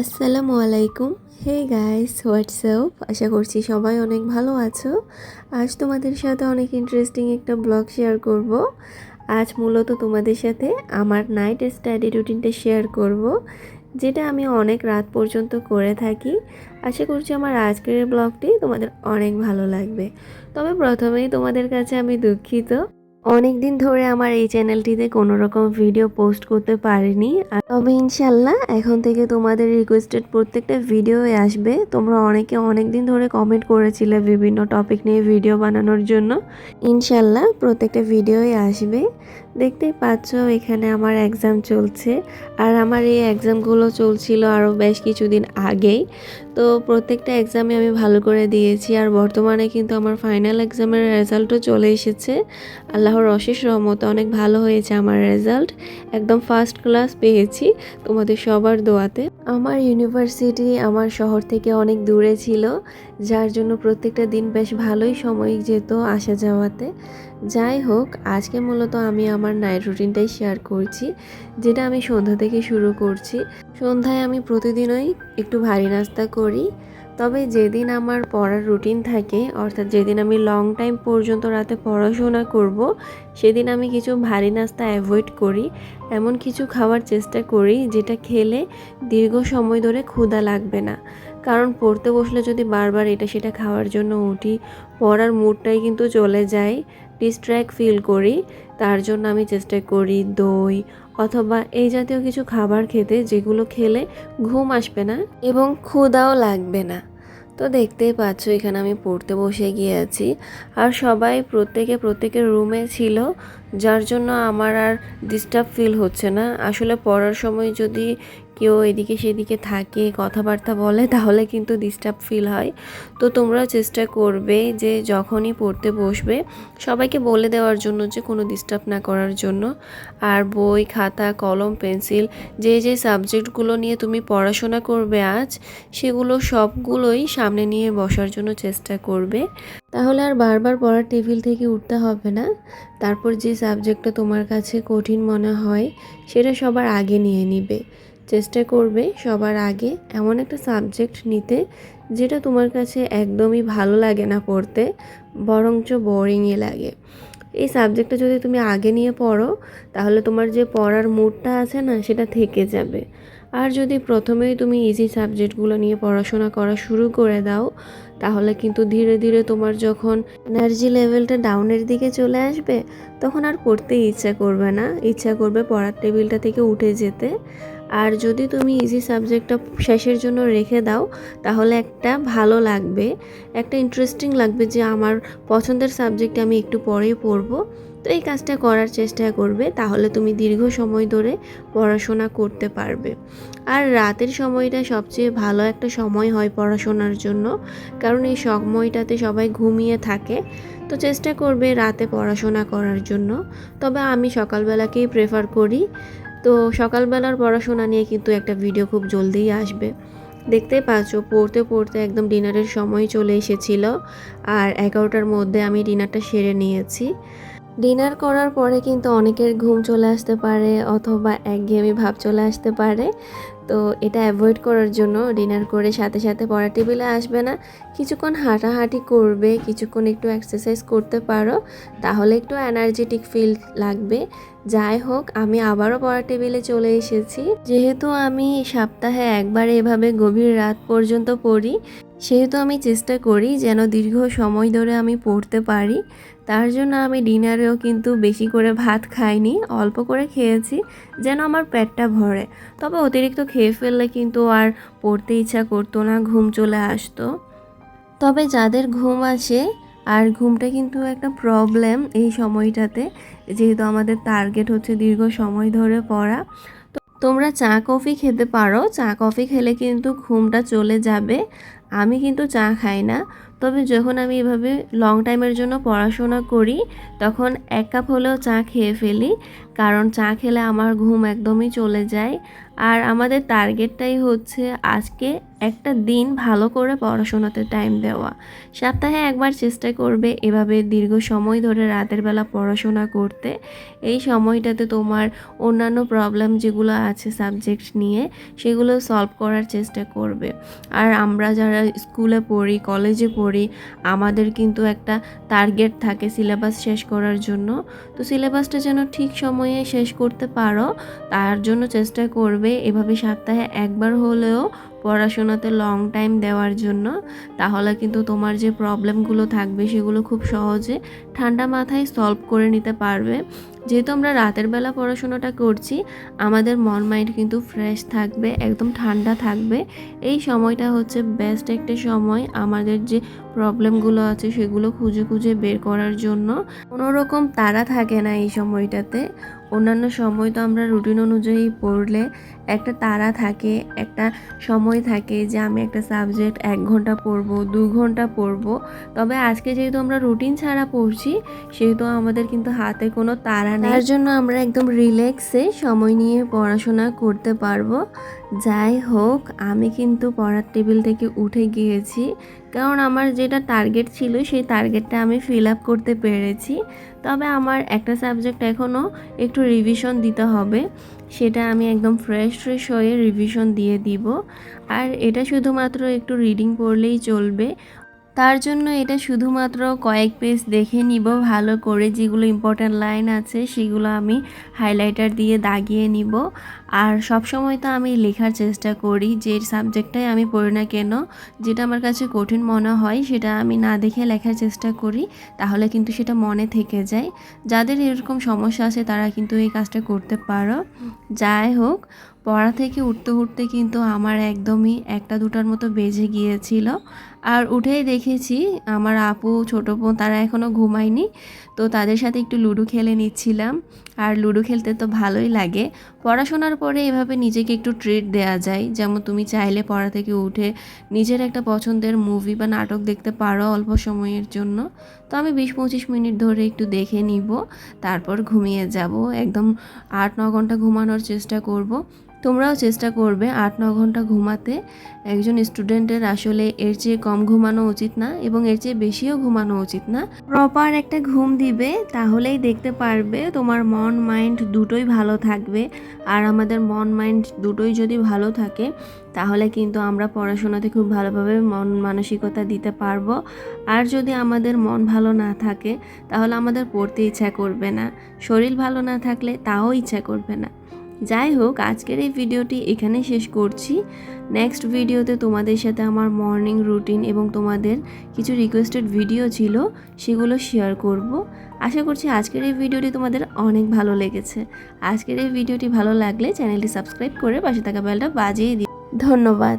আসসালামু আলাইকুম। Hey guys WhatsApp আশা করছি সবাই অনেক ভালো আছো। আজ তোমাদের সাথে অনেক ইন্টারেস্টিং একটা ব্লগ শেয়ার করব। আজ মূলত তোমাদের সাথে আমার নাইট স্টাডি রুটিনটা শেয়ার করব, যেটা আমি অনেক রাত পর্যন্ত করে থাকি। আশা করছি আমার আজকের ব্লগটি তোমাদের অনেক ভালো লাগবে। তবে প্রথমেই তোমাদের কাছে আমি দুঃখিত। অনেক দিন ধরে আমার এই চ্যানেলটিতে কোনো রকম ভিডিও পোস্ট করতে পারিনি। তবে ইনশাল্লাহ এখন থেকে তোমাদের রিকোয়েস্টেড প্রত্যেকটা ভিডিওই আসবে। তোমরা অনেকে অনেক দিন ধরে কমেন্ট করেছিলে বিভিন্ন টপিক নিয়ে ভিডিও বানানোর জন্য। ইনশাল্লাহ প্রত্যেকটা ভিডিওই আসবে। দেখতেই পাচ্ছ, এখানে আমার এক্সাম চলছে। আর আমার এই এক্সামগুলো চলছিল আরও বেশ কিছুদিন আগেই। তো প্রত্যেকটা এক্সামে আমি ভালো করে দিয়েছি। আর বর্তমানে কিন্তু আমার ফাইনাল এক্সামের রেজাল্টও চলে এসেছে। আল্লাহর অশেষ রহমতে অনেক ভালো হয়েছে আমার রেজাল্ট একদম ফার্স্ট ক্লাস পেয়েছি তোমাদের সবার দোয়াতে। আমার ইউনিভার্সিটি আমার শহর থেকে অনেক দূরে ছিল, যার জন্য প্রত্যেকটা দিন বেশ ভালোই সময় যেত আসা যাওয়াতে যাই হোক, আজকে মূলত আমি আমার নাইট রুটিনটাই শেয়ার করছি, যেটা আমি সন্ধ্যা থেকে শুরু করছি। সন্ধ্যায় আমি প্রতিদিনই একটু ভারী নাস্তা করি, তবে যেদিন আমার পড়ার রুটিন থাকে, অর্থাৎ যেদিন আমি লং টাইম পর্যন্ত রাতে পড়াশোনা করব, সেদিন আমি কিছু ভারী নাস্তা অ্যাভয়েড করি। এমন কিছু খাওয়ার চেষ্টা করি, যেটা খেলে দীর্ঘ সময় ধরে ক্ষুধা লাগবে না। কারণ পড়তে বসলে যদি বারবার এটা সেটা খাওয়ার জন্য উঠি, পড়ার মুডটাই কিন্তু চলে যায় ডিস্ট্র্যাক্ট ফিল করি, তার জন্য আমি চেষ্টা করি দই অথবা এই জাতীয় কিছু খাবার খেতে যেগুলো খেলে ঘুম আসবে না এবং ক্ষুদাও লাগবে না। তো দেখতেই পাচ্ছ এখানে আমি পড়তে বসে গিয়েছি আর সবাই প্রত্যেকে প্রত্যেকের রুমে ছিল, যার জন্য আমার আর ডিস্টার্ব ফিল হচ্ছে না। আসলে পড়ার সময় যদি কেউ এদিকে সেদিকে থাকে, কথাবার্তা বলে, তাহলে কিন্তু ডিস্টার্ব ফিল হয়। তো তোমরা চেষ্টা করবে যে যখনই পড়তে বসবে, সবাইকে বলে দেওয়ার জন্য যে কোনো ডিস্টার্ব না করার জন্য। আর বই, খাতা, কলম, পেন্সিল, যে যে সাবজেক্টগুলো নিয়ে তুমি পড়াশোনা করবে আজ, সেগুলো সবগুলোই সামনে নিয়ে বসার জন্য চেষ্টা করবে। তাহলে আর বারবার পড়ার টেবিল থেকে উঠতে হবে না। তারপর যে সাবজেক্টটা তোমার কাছে কঠিন মনে হয়, সেটা সবার আগে নিয়ে নিবে। চেষ্টা করবে সবার আগে এমন একটা সাবজেক্ট নিতে যেটা তোমার কাছে একদমই ভালো লাগে না পড়তে, বরঞ্চ বোরিংই লাগে। এই সাবজেক্টটা যদি তুমি আগে নিয়ে পড়ো, তাহলে তোমার যে পড়ার মুডটা আছে না, সেটা থেকে যাবে। আর যদি প্রথমেই তুমি ইজি সাবজেক্টগুলো নিয়ে পড়াশোনা করা শুরু করে দাও, তাহলে কিন্তু ধীরে ধীরে তোমার যখন এনার্জি লেভেলটা ডাউনের দিকে চলে আসবে, তখন আর পড়তেই ইচ্ছা করবে না। ইচ্ছা করবে পড়ার টেবিলটা থেকে উঠে যেতে। আর যদি তুমি ইজি সাবজেক্টটা শেষের জন্য রেখে দাও, তাহলে একটা ভালো লাগবে। একটা ইন্টারেস্টিং লাগবে যে আমার পছন্দের সাবজেক্টে আমি একটু পরেই পড়ব। তো এই কাজটা করার চেষ্টা করবে, তাহলে তুমি দীর্ঘ সময় ধরে পড়াশোনা করতে পারবে। আর রাতের সময়টা সবচেয়ে ভালো একটা সময় হয় পড়াশোনার জন্য, কারণ এই সময়টাতে সবাই ঘুমিয়ে থাকে। তো চেষ্টা করবে রাতে পড়াশোনা করার জন্য। তবে আমি সকালবেলাকেই প্রেফার করি। তো সকালবেলার পড়াশোনা নিয়ে কিন্তু একটা ভিডিও খুব জলদিই আসবে। দেখতে পাচ্ছ, পড়তে পড়তে একদম ডিনারের সময় চলে এসেছিল আর এগারোটার মধ্যে আমি ডিনারটা সেরে নিয়েছি। ডিনার করার পরে কিন্তু অনেকের ঘুম চলে আসতে পারে অথবা একঘেয়েমি ভাব চলে আসতে পারে। তো এটা অ্যাভয়েড করার জন্য ডিনার করে সাথে সাথে পড়া টেবিলে আসবে না। কিছুক্ষণ হাঁটাহাঁটি করবে, কিছুক্ষণ একটু এক্সারসাইজ করতে পারো, তাহলে একটু এনার্জেটিক ফিল লাগবে। যাই হোক, আমি আবারও পড়া টেবিলে চলে এসেছি। যেহেতু আমি সপ্তাহে একবার এভাবে গভীর রাত পর্যন্ত পড়ি, সেহেতু আমি চেষ্টা করি যেন দীর্ঘ সময় ধরে আমি পড়তে পারি। তার জন্য আমি ডিনারেও কিন্তু বেশি করে ভাত খাইনি, অল্প করে খেয়েছি যেন আমার পেটটা ভরে। তবে অতিরিক্ত খেয়ে ফেললে কিন্তু আর পড়তে ইচ্ছা করতো না, ঘুম চলে আসতো। তবে যাদের ঘুম আসে আর ঘুমটা কিন্তু একটা প্রবলেম এই সময়টাতে। যেহেতু আমাদের টার্গেট হচ্ছে দীর্ঘ সময় ধরে পড়া। তো তোমরা চা, কফি খেতে পারো। চা, কফি খেলে কিন্তু ঘুমটা চলে যাবে। আমি কিন্তু চা খাই না। তবে যখন আমি এভাবে লং টাইমের জন্য পড়াশোনা করি, তখন এক কাপ হলেও চা খেয়ে ফেলি। কারণ চা খেলে আমার ঘুম একদমই চলে যায়। আর আমাদের টার্গেটটাই হচ্ছে আজকে একটা দিন ভালো করে পড়াশোনাতে টাইম দেওয়া। সপ্তাহে একবার চেষ্টা করবে এভাবে দীর্ঘ সময় ধরে রাতের বেলা পড়াশোনা করতে। এই সময়টাতে তোমার অন্যান্য প্রবলেম যেগুলো আছে সাবজেক্ট নিয়ে, সেগুলো সলভ করার চেষ্টা করবে। আর আমরা যারা স্কুলে পড়ি কলেজে পড়ি, আমাদের কিন্তু একটা টার্গেট থাকে সিলেবাস শেষ করার জন্য। তো সিলেবাসটা যেন ঠিক সময়ে শেষ করতে পারো, তার জন্য চেষ্টা করবে। এভাবে সপ্তাহে একবার হলেও পড়াশোনাতে লং টাইম দেওয়ার জন্য, তাহলে কিন্তু তোমার যে প্রবলেমগুলো থাকবে সেগুলো খুব সহজে ঠান্ডা মাথায় সলভ করে নিতে পারবে। যেহেতু আমরা রাতের বেলা পড়াশোনাটা করছি, আমাদের মন মাইন্ড কিন্তু ফ্রেশ থাকবে, একদম ঠান্ডা থাকবে। এই সময়টা হচ্ছে বেস্ট একটা সময় আমাদের যে প্রবলেমগুলো আছে সেগুলো খুঁজে খুঁজে বের করার জন্য। কোনো রকম তাড়া থাকে না এই সময়টাতে। অন্যান্য সময় তো আমরা রুটিন অনুযায়ী পড়লে একটা তারা থাকে, একটা সময় থাকে যে আমি একটা সাবজেক্ট এক ঘণ্টা পড়ব, দু ঘণ্টা পড়ব। তবে আজকে যেহেতু আমরা রুটিন ছাড়া পড়ছি, সেহেতু আমাদের কিন্তু হাতে কোনো তারা নেই। তার জন্য আমরা একদম রিল্যাক্সে সময় নিয়ে পড়াশোনা করতে পারব। যাই হোক, আমি কিন্তু পড়ার টেবিল থেকে উঠে গিয়েছি। কারণ আমার যেটা টার্গেট ছিল, সেই টার্গেটটা আমি ফিল আপ করতে পেরেছি। তবে আমার একটা সাবজেক্ট এখনও একটু রিভিশন দিতে হবে। সেটা আমি একদম ফ্রেশ ফ্রেশ হয়ে রিভিশন দিয়ে দিব। আর এটা শুধুমাত্র একটু রিডিং পড়লেই চলবে। তার জন্য এটা শুধুমাত্র কয়েক পেজ দেখে নিব, ভালো করে যেগুলো ইম্পর্ট্যান্ট লাইন আছে সেগুলো আমি হাইলাইটার দিয়ে দাগিয়ে নিব। আর সব সময় তো আমি লেখার চেষ্টা করি যে সাবজেক্টটাই আমি পড়ি না কেন, যেটা আমার কাছে কঠিন মনে হয় সেটা আমি না দেখে লেখার চেষ্টা করি, তাহলে কিন্তু সেটা মনে থেকে যায়। যাদের এরকম সমস্যা আছে তারা কিন্তু এই কাজটা করতে পারো। যাই হোক পড়া থেকে উঠতে উঠতে কিন্তু আমার একদমই একটা, দুটার মতো বেজে গিয়েছিল। আর উঠেই দেখেছি আমার আপু, ছোটো বোন, তারা এখনও ঘুমায়নি। তো তাদের সাথে একটু লুডো খেলে নিচ্ছিলাম। আর লুডো খেলতে তো ভালোই লাগে। পড়াশোনার পরে এভাবে নিজেকে একটু ট্রিট দেওয়া যায়। যেমন তুমি চাইলে পড়া থেকে উঠে নিজের একটা পছন্দের মুভি বা নাটক দেখতে পারো অল্প সময়ের জন্য। তো আমি বিশ পঁচিশ মিনিট ধরে একটু দেখে নিব, তারপর ঘুমিয়ে যাব। একদম আট, ন ঘণ্টা ঘুমানোর চেষ্টা করব। তোমরাও চেষ্টা করবে আট, ন ঘণ্টা ঘুমাতে। একজন স্টুডেন্টের আসলে এর চেয়ে কম ঘুমানো উচিত না এবং এর চেয়ে বেশিও ঘুমানো উচিত না। প্রপার একটা ঘুম দিবে, তাহলেই দেখতে পারবে তোমার মন, মাইন্ড দুটোই ভালো থাকবে। আর আমাদের মন, মাইন্ড দুটোই যদি ভালো থাকে, তাহলে কিন্তু আমরা পড়াশোনাতে খুব ভালোভাবে মন মানসিকতা দিতে পারব। আর যদি আমাদের মন ভালো না থাকে, তাহলে আমাদের পড়তে ইচ্ছা করবে না। শরীর ভালো না থাকলে তাও ইচ্ছা করবে না। যাই হোক, আজকের এই ভিডিওটি এখানে শেষ করছি। নেক্সট ভিডিওতে তোমাদের সাথে আমার মর্নিং রুটিন এবং তোমাদের কিছু রিকোয়েস্টেড ভিডিও ছিল, সেগুলো শেয়ার করব। আশা করছি আজকের এই ভিডিওটি তোমাদের অনেক ভালো লেগেছে। আজকের এই ভিডিওটি ভালো লাগলে চ্যানেলটি সাবস্ক্রাইব করে পাশে থাকা বেলটা বাজিয়ে দিই ধন্যবাদ।